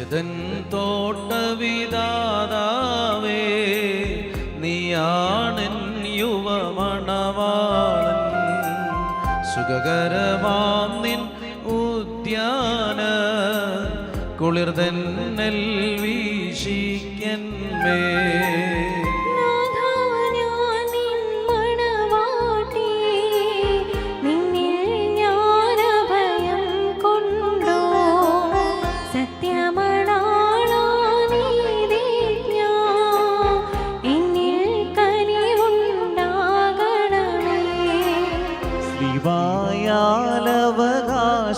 ജഗതൻ തോട്ടവിദാതാവേ നീയാണൻ യുവമണവാളൻ. സുഖകരമാം നിൻ ഉദ്യാന കുളിർതെന്നൽ വീശിക്കന്മേ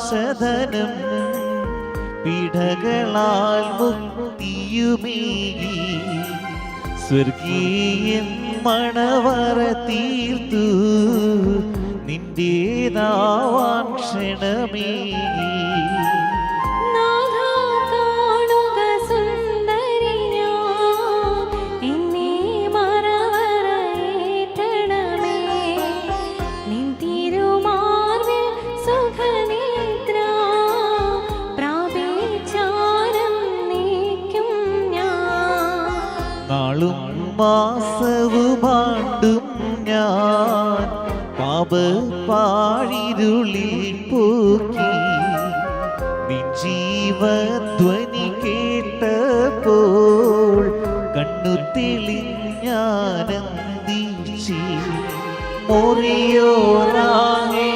ശ്രീവായാലവകാശധനം പിടകളാൽ മുക്തിയുമേകി സ്വർഗീയൻ മണവറ തീർത്തു നിന്റേതാവാൻ ക്ഷണമേകി നാളും മാസവുമാണ്ടും ഞാൻ പാപ പാഴിരുളി പോക്കി. ജീവധ്വനി കേട്ടപ്പോൾ കണ്ണു തെളിഞ്ഞാനന്ദിച്ചി മോറിയോരാകെ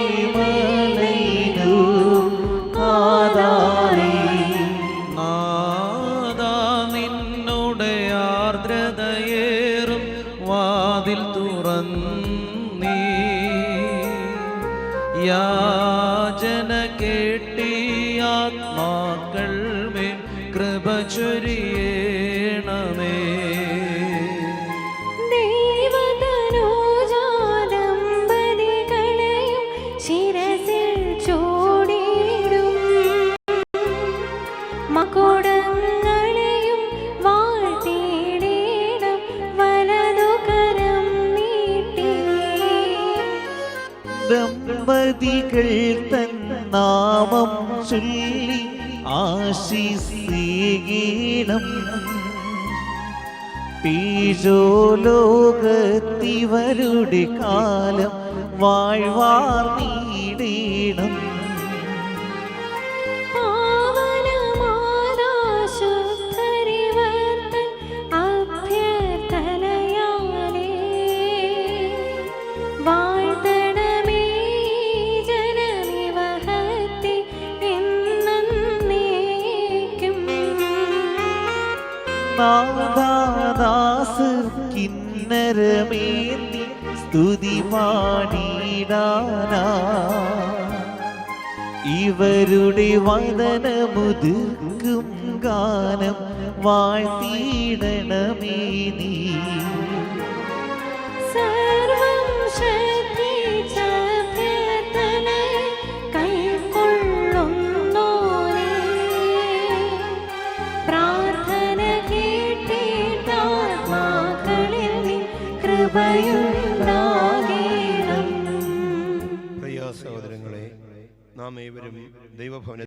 ആർദ്രതയേറും വാതിൽ തുറന്നീ. യാചന കേട്ടി ആത്മാക്കൾ മേൽ കൃപ ചൊരിയേണമേ. ദൈവതനോജാദമ്പതികളെയും ശിരസിൽ ദമ്പതികൾ നാമം ചൊല്ലി ആശിസീകീണം. ലോകത്തിവരുടെ കാലം വാഴ്വാർ നീടേണം. നാദാദാസ് കിന്നരമേന്തി സ്തുതി പാടിടാനാ. ഇവരുടെ വദനമുതിർക്കും ഗാനം വാഴ്ത്തിയിടണമേ നീ. പ്രിയ സഹോദരങ്ങളെ നാം ഏവരും ദൈവഭവന